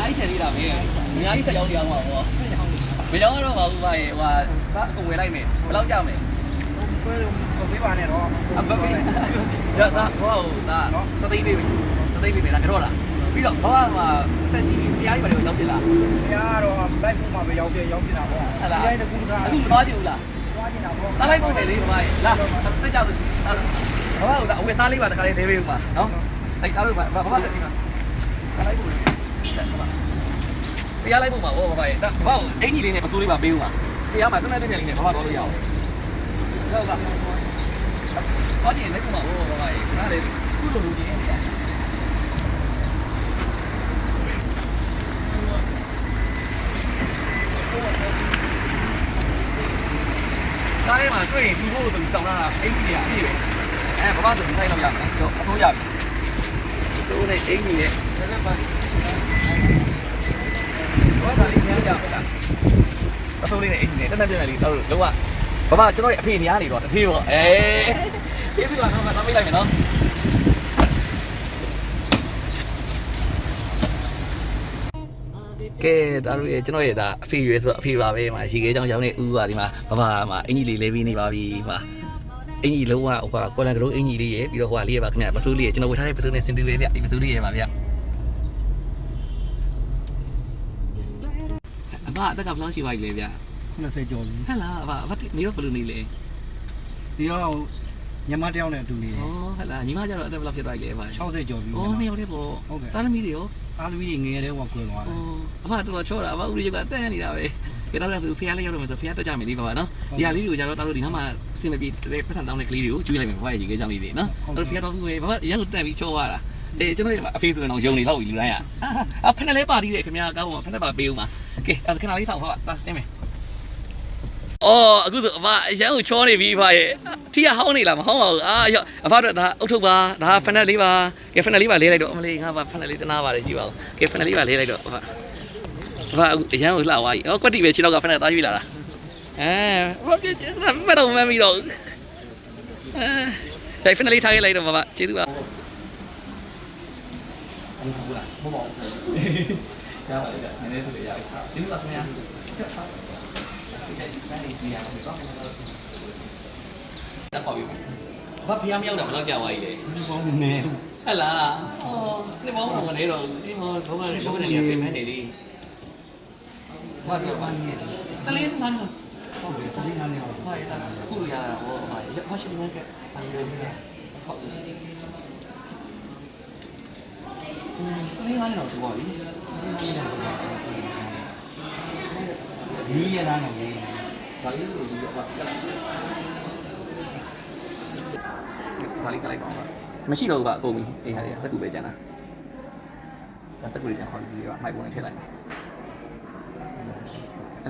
များကြီးထည့်သေးတာပဲအများကြီးဆက်ရောက်နေအောင်ပါဘောမရောက်တော့ပါဘူးဗျာဟိုဟာဒါအကုန်ဝယ်လိုက်မယ်ဘယ်လောက်ကြမလဲဆွဲလို့မပေးပါနဲ့တော့အဘဘေရတာဟောဒါသသိပေးပြီသသိပေးပြီလားကြောလားပြီးတော့ဘာမှတက်ကြီးတရားကြီးပါလေရောက်ဖြစ်လား။ဘုရားကတော့ဘက်ဖို့မှပဲရောက်ပြရောက်ပြတာပေါ့။ဟုတ်လားဒီတိုင်းတကူကအခုမသွားကြည့်ဘူးလားသွားနေတာပေါ့တားလိုက်ပုံတယ်လေဘာလဲလာတက်ကြတယ်ဘာလို့ဒါအဝယ်စားလေးပါတခါလေးသေးပေးဦးပါနော်အဲ့ဒါလို့ဘာဘာတက်ပြီးမှာတားလိုက်ပုံ တယ်တရားလိုက်ပုံမှာဟောဘာလဲဒါဘာအင်ကြီးလေးနဲ့ပစိုးလေးပါပေးဦးပါတရားမှာတနေ့တနေ့လေးနဲ့ဘာမှတော့လို့ရအောင်ဟုတ်ပါဟောဒီလက်ပုံမှာဟောဘာလဲစားတယ်ကုလိုလူကြီးနေတယ်ကားထဲမှာတွေ့ရင်ဒီဘို့ဆိုပြီးစောင်းလာတာအင်ကြီးတွေအပြည့်ပဲအဲဘာမှဆိုပြီးဆိုင်လို့ရမယ်တော့အဆိုးရပြီ အဆိုးနဲ့အင်ကြီးနဲ့လည်းပါဘာသာလေးညံ့ကြပါလားအဆိုးလေးနဲ့အင်ကြီးနဲ့တက်တက်ပြည့်နေလေးတော့လုံးဝဘာမှကျွန်တော်ရဲ့အဖေနေရနေတော့တဖေးပေါ့အဲပြေးပြီးတော့တော့တော့ပြေးလိုက်မယ်နော်ကဲဒါတို့ရဲ့ကျွန်တော်ရဲ့ဒါအဖေရွယ်ဆိုတော့အဖေပါပဲမှာရေခဲချောင်းရောင်းနေဥပါဒီမှာဘဘမှာအင်ကြီးလေးလဲပြီးနေပါပြီပါ အင်ကြီးလုံးဝဟိုကကွာလန်ကရိုးအင်ကြီးလေးရဲ့ပြီးတော့ဟိုကလေးရပါခင်ဗျပစိုးလေးရဲ့ကျွန်တော်ဝယ်ထားတဲ့ပစိုးနဲ့စင်တူပဲဗျဒီပစိုးလေးရဲ့ပါဗျအဘအတက်ကဘယ်လောက်ရှိပါလဲဗျ20ကျော်ပြီဟဲ့လားအဘအဘနေတော့ဘယ်လိုနေလဲ။ဒီတော့ညမတယောက်နဲ့အတူနေတယ်ဩဟဲ့လားညီမကျတော့အသက်ဘယ်လောက်ဖြစ်သွားလဲဗျ60ကျော်ပြီဩနှစ်ယောက်တည်းပေါ့ဟုတ်ကဲ့တားသမီးတွေရောအားသမီးတွေငယ်တဲ့ဟောကွယ်သွားဩတယ်အဘတော်တော်ချောတာအဘဦးလေးကတန်းနေတာပဲ ကဲတော့ဆိုဖះလေးရောက်တော့မယ်ဆိုဖះတက်ကြမယ်လေးပါပါနော်ဒီဟာလေးတွေကိုကျတော့တားလို့ဒီနားမှာအစင်မပြေပတ်စံတောင်းတဲ့ကလေးတွေကိုကျွေးလိုက်မယ်ဘာရေခဲကြောင်းလေးတွေနော်အဲ့ဖះတော်ဘူးပဲဘာရန်လို့တက်ပြီးချောသွားတာအေးကျွန်တော်အဖေဆိုရင်တော့ယုံနေတော့လူတိုင်းอ่ะအဖက်နဲ့လေးပါသေးတယ်ခင်ဗျာကောင်းပါဖက်နဲ့ပါပေးဦးမှာကဲအဲ့ဒါခဏလေးစောင့်ပါတာစင်းမယ်အော်အခုဆိုအဖအရန်ကိုချောနေပြီဖရဲ့ထီးရဟောင်းနေလားမဟောင်းပါဘူးအာရောအဖတော့ဒါအုတ်ထုတ်ပါဒါဖက်နဲ့လေးပါကဲဖက်နဲ့လေးပါလေးလိုက်တော့အမလေးငါပါဖက်နဲ့လေးတနာပါတယ်ကြည့်ပါဦးကဲဖက်နဲ့လေးပါလေးလိုက်တော့အဖ ဘာအရန်ကိုလှသွားပြီ။အော်ကွက်တီပဲခြေလောက်ကဖက်နဲ့သားရွေးလာတာ။အဲဘာပြချင်တာမတော့မမီတော့။အဲဒါဖက်နဲ့လေးထားခဲ့လိုက်တော့ဘာကျေးဇူးပါ။ဟုတ်လားမဟုတ်ပါဘူး။ရပါ ဘာဖျားမရောက်တာဘယ်တော့ကြာသွားပြီလဲဒီပေါင်းနေ။ဟဲ့လား။အော်ဒီဘောင်းမနေတော့ဒီဘောဘောဘာဘာနေရပြင်မယ်နေလေ။ဘာပြောပါနေလဲ။စလေးမှန်းတော့ဟုတ်တယ်စလိနာနေအောင်ဘာရတာခုရတာဟောဘာရဘာရှိနေလဲ။ဘာလို့လဲ။ဟုတ်။စလေးမှန်းတော့ဆိုပါပြီဒီရတာတော့လေ။ဒါလေးကိုကြည့်ရပါကလား။ဒါလေးကလိုက်ပါဦး။မရှိတော့ဘူးကအကုန်ပြီ။အေးဟာလေစက်ကူပဲကျန်တာ။ဒါစက်ကူလေးကျန်ခေါ်ပြီးတော့မိုက်ပုံနဲ့ထည့်လိုက်။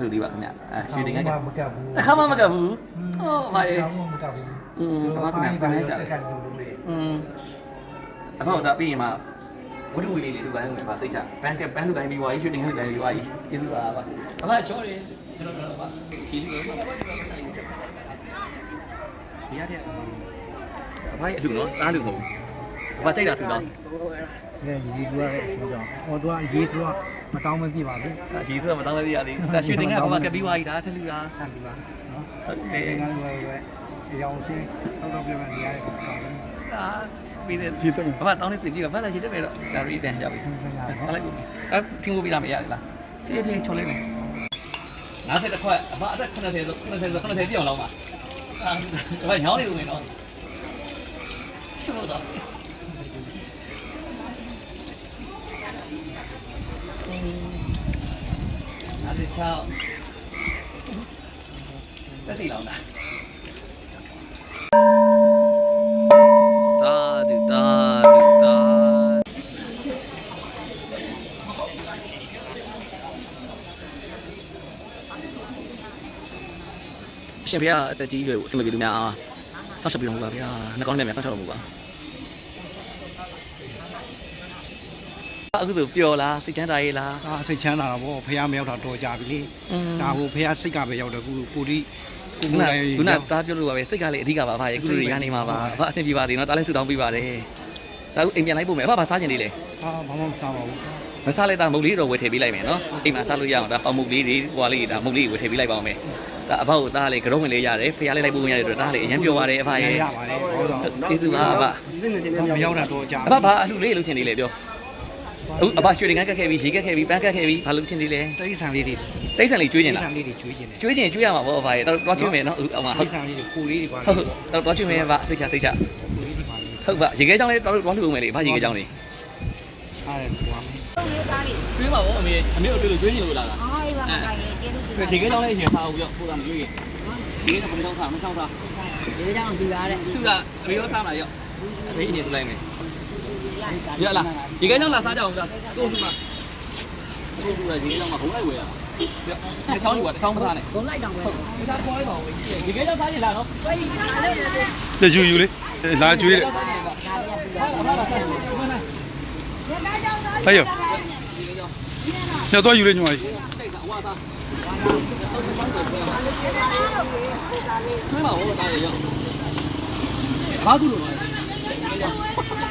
အဲ့လိုလေးပါခင်ဗျ။အဲရှင်းတင်က မကပ်ဘူး တစ်ခါမှမကပ်ဘူး။ဟောဘာလဲ မကပ်ဘူး ။อืมဘာမှမကပ်ဘူးရှာ စက်ကန်လို့လေ ။อืมအဖေတော့ပြီးရင်မှဝတ္ထုဝီလေးလေးသူကိုင်းမယ်ပါစိတ်ချ။ဘန်ကဘန်လူကိုင်းပြီးွားကြီးရှင်းတင်ကိုင်းပြီးွားကြီးကျေးဇူးပါပါ။အဖေချောတယ်ကျွန်တော်ကတော့ပါ။ရှင်းလို့ပါ။ဒီရတဲ့အဖေအလူနော်တားလူမဟုတ်ဘူး။အဖေကြိုက်တာဆိုတော့ အဲရေးသူရတဲ့ဆိုတော့ဟောသူကရေးသူက မတောင်းမပြပါဘူးအရှိဆိုတော့မတောင်းလို့ရသေးဘူး။ဒါရှင်းတင်ကဘာမှကပ်ပြီးွားကြီးဒါထက်လူလားဆန်ပြီပါနော်။ဟုတ်တဒီယ်ကနေ့ပဲအရောင်စင်းတော့တော့ပြန်နေရတယ်ပေါ့။ဒါပြီးတယ်။ဘာတောင်းနေစီပြီးတော့ဘာလဲရှိတယ်ပဲတော့ဂျာရီတန်ရောက်ပြီ။ဟုတ်လိုက်ဘူးအဲထင်းကိုပြလာမရလားဖြည်းဖြည်းချုံလိုက်မယ်50တစ်ခွက်အမအသက်80ဆို80ဆို80ပြည့်အောင်လောက်ပါအဲဒါညောင်းနေလို့နေတော့ချုံတော့ အဲ့ဒါချောင်းတက်စီလောင်းတာတာဒူတာဒူတာအရှင်ဘုရားအသက်ကြီးတွေကိုအစမပြေသူများအားဆောက်ရှောက်ပြီးတော့ပါဗျာနှကောင်းနဲ့များဆောက်ရှောက်လို့ပါ အခုဆိုပျော်လားစိတ်ချမ်းသာရေးလားအာစိတ်ချမ်းသာတာပေါ့ဖះမရောက်တာတော်ကြပြီလေอืมဒါဟိုဖះစိတ်ကပဲရောက်တယ်ခုကိုဒီကိုခုနကိုယ်တိုင်ခုနသားပြောလို့ပါပဲစိတ်ကလည်းအဓိကပါဗျာအခုလိုတွေကနေမှာပါဘာအဆင်ပြေပါသေးနော်တားလည်းဆူတောင်းပေးပါတယ်ဒါအခုအိမ်ပြန်လိုက်ပို့မယ်အဖဘာစားကျင်လေးလဲအာဘာမှမစားပါဘူးမစားလိုက်တာမုတ်လေးတော့ဝယ်ထည့်ပေးလိုက်မယ်နော်အိမ်မှာစားလို့ရအောင်ဒါပေါမုတ်လေးတွေဟွာလေးဒါမုတ်လေးဝယ်ထည့်ပေးလိုက်ပါအောင်မယ်ဒါအဖေကိုသားလေးကတော့ဝင်လေးရတယ်ဖះလေးလိုက်ပို့ဝင်ရတဲ့အတွက်ဒါလေးအရင်ပြောပါတယ်အဖရဲ့ရပါတယ်ဟောတော့ကျေးဇူးပါအဖမရောက်တာတော့ကြာအဖဘာအလှလေးလုပ်ချင်နေလဲပြော အခုအဘရွှေတွေငန်းကတ်ခဲ့ပြီးရေကတ်ခဲ့ပြီးပန်းကတ်ခဲ့ပြီးဘာလုပ်ချင်သေးလဲတိရစ္ဆာန်လေးတွေတိရစ္ဆာန်လေးကျွေးနေတာတိရစ္ဆာန်လေးတွေကျွေးနေတာကျွေးချင်ကျွေးရမှာပေါ့အဘရေတော့တော့ကျွေးမယ်နော်အမဟုတ်တိရစ္ဆာန်လေးတွေကိုလေးတွေပါဟုတ်တော့တော့ကျွေးမယ်ဗျစိတ်ချစိတ်ချဟုတ်ပါရေကဲကြောင်းလေးတော့တော့လှုပ်ဦးမယ်လေဘာရေကဲကြောင်းလေးအားရပါကျွေးပါဗောအမေအမေတို့တို့ကျွေးနေလို့လာတာအားရပါပါကျေးဇူးတင်ပါတယ်ရေကဲကြောင်းလေးရေစားအောင်ပြောပို့တာမလို့ရေဒီကဘယ်ကြောင်းစားမကြောင်းစားဒီကြောင်းပြူရတဲ့သူကကျွေးရောစားလာရောအဲ့ဒီအနေဆိုလိုက်မယ် dạ là chỉ cái nước là sao chồng dạ cô mà cô là mà cũng lấy quỷ à dạ cái sáu như vậy không sao này cũng lấy đồng này chỉ cái nước sao gì là không dạ chú chú đi sao chú đấy. thấy chưa nhà tôi chú đi như vậy Hãy subscribe cho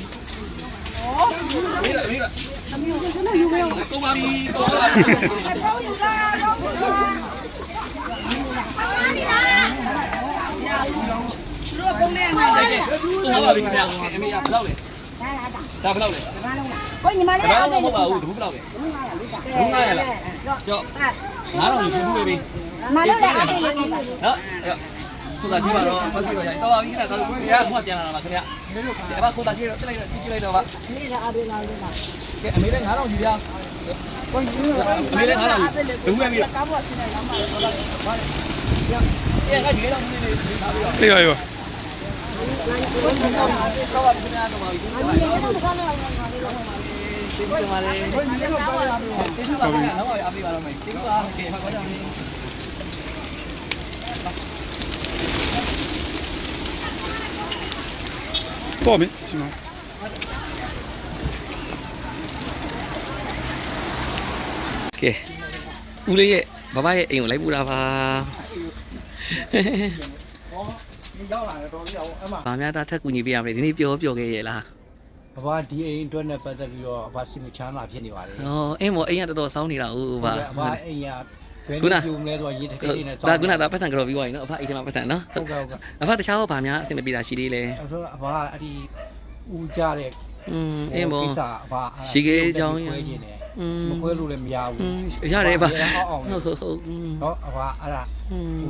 Tao đâu này? Ôi nhìn mà đi. Tao không bảo đúng đâu này. Đúng ngay là. Cho. Má đâu thì cũng đi. Mà đâu là ai đi. Đó. ကိုသာကြည့်ပါတော့ဆက်ကြည့်ပါရတော့ပါပြီခင်ဗျာဒါဆိုကိုရဟိုကပြန်လာတာပါခင်ဗျာအဲ့ပါကိုသာကြည့်တော့တက်လိုက်တော့ကြည့်ကြည့်လိုက်တော့ပါအမေကအားပေးလာလို့ပါကဲအမေလည်း9000ကြီးဗျာဘယ်လိုလဲအမေလည်း9000ကြီးဒုမဲ့ပြီးတော့ကားပေါ်ဆင်းနေတော့ပါရရကဒီလောက်နေနေထားပြီးတော့အေးရောရောဟုတ်ကဲ့ပါပါတော့ပါခင်ဗျာတော့ပါပြီအမေလည်းတော့ကောင်းလာပါပါကျေးဇူးတင်ပါတယ်။ဟုတ်ကဲ့ပါ။ကျေးဇူးပါခင်ဗျာ။နောက်ပါအားပေးပါတော့မယ်။ကျေးဇူးပါ။ဟုတ်ကဲ့ပါ။ တော့မင်းဒီမှာကဲဦးလေးရဲ့ဘဘရဲ့အိမ်ကိုလိုက်ပူတာပါရောက်လာတော့လေးအောင်အမ။ဗာများသားထက်ကူညီပေးရမယ်ဒီနေ့ပြောပြောခဲ့ရဲ့လားဘဘာဒီအိမ်အတွက်နဲ့ပတ်သက်ပြီးတော့အဘစီမချမ်းသာဖြစ်နေပါလေ။အော်အင်းမောအိမ်ကတော်တော်စောင်းနေတာဟုတ်ပါအဘအိမ်ကဘယ် ခုန လိုယူမလဲဆိုတော့ရေတကိတ်လေးနဲ့ ဒါကုနာဒါပတ်စံကြော်ပြီးသွားရင်နော်အဖအိမ်ထဲမှာပတ်စံနော် ဟုတ်ကဲ့ဟုတ်ကဲ့ အဖတခြားတော့ဗာများအဆင်မပြေတာရှိသေးလဲ အဲဆိုတော့အဘအဲ့ဒီဦးကြတဲ့ ။อืมအင်းမော ကိစ္စအဘ ရှိခဲ့ကြောင်းရ ခွဲခြင်းတယ် อืม မခွဲလို့လည်းမရဘူး อืมရတယ်ဗာ အောက်အောင် ဟုတ်ဟုတ်ဟုတ်อืม နော်အဘအဲ့ဒါ อืม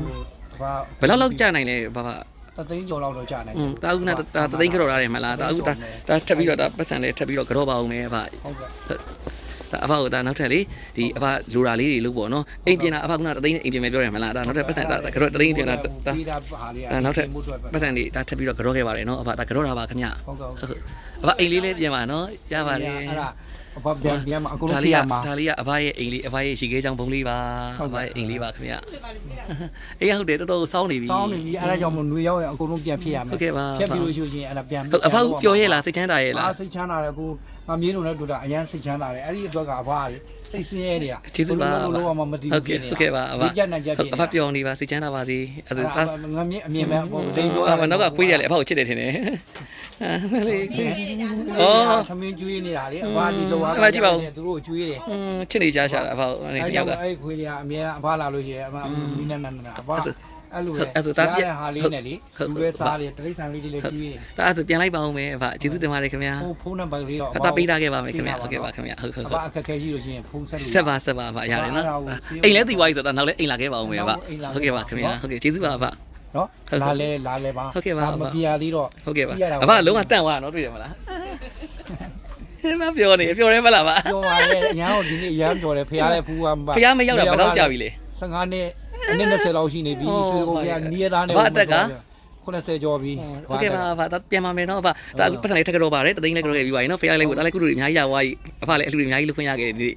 ဟိုအဘ ဘယ်လောက်လောက်ကြာနိုင်လဲဗာဗာ တသိန်းကျော်လောက်တော့ကြာနိုင် อืมတာကုနာတာတသိန်းကြော်ရတယ်မလားတာအခုတာတာထပ်ပြီးတော့တာပတ်စံလေးထပ်ပြီးတော့ကြောပါအောင်မယ်ဗာ ဟုတ်ကဲ့ ဒါအဖကဒါနောက်ထပ်လေဒီအဖလိုတာလေးတွေလို့ပေါ့နော်အိမ်ပြင်တာအဖကတသိန်းအိမ်ပြင်မယ်ပြောရမလားဒါနောက်ထပ်ပတ်စံဒါကတော့တသိန်းပြင်တာဒါပြီးတာဟာလေးဒါနောက်ထပ်ပတ်စံတွေဒါထပ်ပြီးတော့ကြောခဲ့ပါတယ်နော်အဖဒါကြောတာပါခင်ဗျဟုတ်ကဲ့ဟုတ်ဟုတ်အဖအိမ်လေးလေးပြင်ပါနော်ရပါတယ်အဲ့ဒါအဘပြန်ပြန်မှာအကုန်လုံးဒါပြလေးရကမှာဒါလေးကအဖရဲ့အိမ်လေးအဖရဲ့ရှိခဲချောင်းဘုံလေးပါဟုတ်အဖကဲ့ရဲ့အိမ်လေးပါခင်ဗျအေးဟုတ်တယ်တော်တော်စောင်းနေပြီစောင်းနေပြီအဲ့ဒါကြောင့်မနွေရောက်ရင်အကုန်လုံးပြန်ဖြစ်ရမယ်ဟုတ်ကဲ့ပါဖြတ်ပြီးလို့ရှိရင်အဲ့ဒါပြန်ဟုတ်အဖကပြောရဲလားစိတ်ချမ်းသာရဲလားအာစိတ်ချမ်းသာတယ်ကို အမြေးလုံးနဲ့တူတာအရန်စိတ်ချမ်းသာတယ်အဲ့ဒီအတွက်ကအဖကစိတ်ဆင်းရဲနေတာကျေးဇူးပါဘယ်လိုလုပ်မှမသိဟုတ်ဘူးကဲ့ဟုတ်ကဲ့ပါအဖဒီကြက်နဲ့ကြက်ဖြစ်အဖပြောနေပါစိတ်ချမ်းသာပါစေအဲ့ဒါငါမြင်အမြင်မဲ့ဟိုတိမ်ပြောအမနောက်ကခွေးရတယ်အဖေကိုချစ်တယ်ထင်တယ်အဲလေအော်သမင်းကျွေးနေတာလေအဖဒီလိုဟာသူတို့ကျွေးတယ်อืมချစ်နေကြရှာတာအဖေကိုအနေအဲ့တကြောယောက်ကင့်အဲ့ခွေးတွေကအများအဖလာလို့ရှိရင်အမမိနနနအဖ အဲ့လိုအဲ့ဆိုဒါပြဟာလေးနဲ့လေလူပဲစားတယ်တိရစ္ဆာန်လေးတွေလည်းကျွေးတယ်ဒါအဲ့ဆိုပြန်လိုက်ပါဦးမယ်အဖေကျေးဇူးတင်ပါတယ်ခင်ဗျာဟိုဖုန်းနံပါတ်လေးတော့အတာပေးထားခဲ့ပါမယ်ခင်ဗျာဟုတ်ကဲ့ပါခင်ဗျာဟုတ်ဟုတ်အဟုဘတ်အခက်ခဲရှိလို့ရှိရင်ဖုန်းဆက်လို့ဆက်ပါဆက်ပါအဖေရတယ်နော်အိမ်လဲတီဝိုင်းဆိုတော့နောက်လဲအိမ်လာခဲ့ပါဦးမယ်အဖေဟုတ်ကဲ့ပါခင်ဗျာဟုတ်ကဲ့ကျေးဇူးပါအဖေနော်လာလဲလာလဲပါဟုတ်ကဲ့ပါမပြရသေးတော့ဟုတ်ကဲ့ပါအဖေလုံးဝတန့်သွားတာနော်တွေ့တယ်မလားဟဲ့မပြောနေပြောရဲမလားဗျပြောပါလေအညာတော့ဒီနေ့အရန်ပြောတယ်ဖះလဲဖူးကမဖះမရောက်တာဘယ်တော့ကြာပြီလဲ15နှစ် အနည်း20လောက်ရှိနေပြီဟောရွှေဘုံဖះနီးရသားနဲ့ဘာအသက်က 80ကျော်ပြီဟုတ်ကဲ့ပါဗျာဒါပြန်ပါမယ်နော်ဗျာဒါအခုပတ်စံလေးထက်ကြတော့ပါတယ်တသိန်းလေးကြော်ခဲ့ပြီးပါရင်နော်ဖေးလိုက်ကိုဒါလည်းကုလူတွေအများကြီးရသွားပြီအဖလည်းအလှူတွေအများကြီးလုပ်ခွင့်ရခဲ့တယ်ဒီ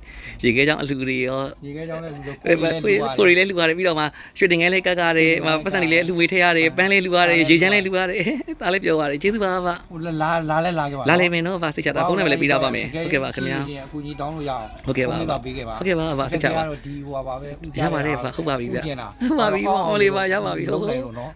ရေခဲကြောင့်အလှူတွေရောဒီကဲကြောင်းလည်းလူကိုကိုကိုရီလည်းလှူရတယ်ပြီးတော့မှရွှေတင်ငယ်လေးကတ်ကားတယ်ဟိုပတ်စံတွေလည်းလှူဝေးထည့်ရတယ်ပန်းလေးလှူရတယ်ရေချမ်းလေးလှူရတယ်ဒါလည်းပြောရတယ်ကျေးဇူးပါဗျဟိုလာလာလဲလာခဲ့ပါလာလိမ့်မယ်နော်ဗျစိတ်ချတာဖုန်းနဲ့ပဲလည်းပြီးတော့ပါမယ်ဟုတ်ကဲ့ပါခင်ဗျာအခုကြီးတောင်းလို့ရအောင်ဟုတ်ကဲ့ပါပါပေးခဲ့ပါဟုတ်ကဲ့ပါဗျစိတ်ချပါတော့ဒီဟိုပါပဲရပါတယ်ဗျဟုတ်ပါပြီဗျကျင်တာဟုတ်ပါပြီဟောလေးပါရပါပြီဟုတ်လုံးဟုတ်လိုက်လို့နော်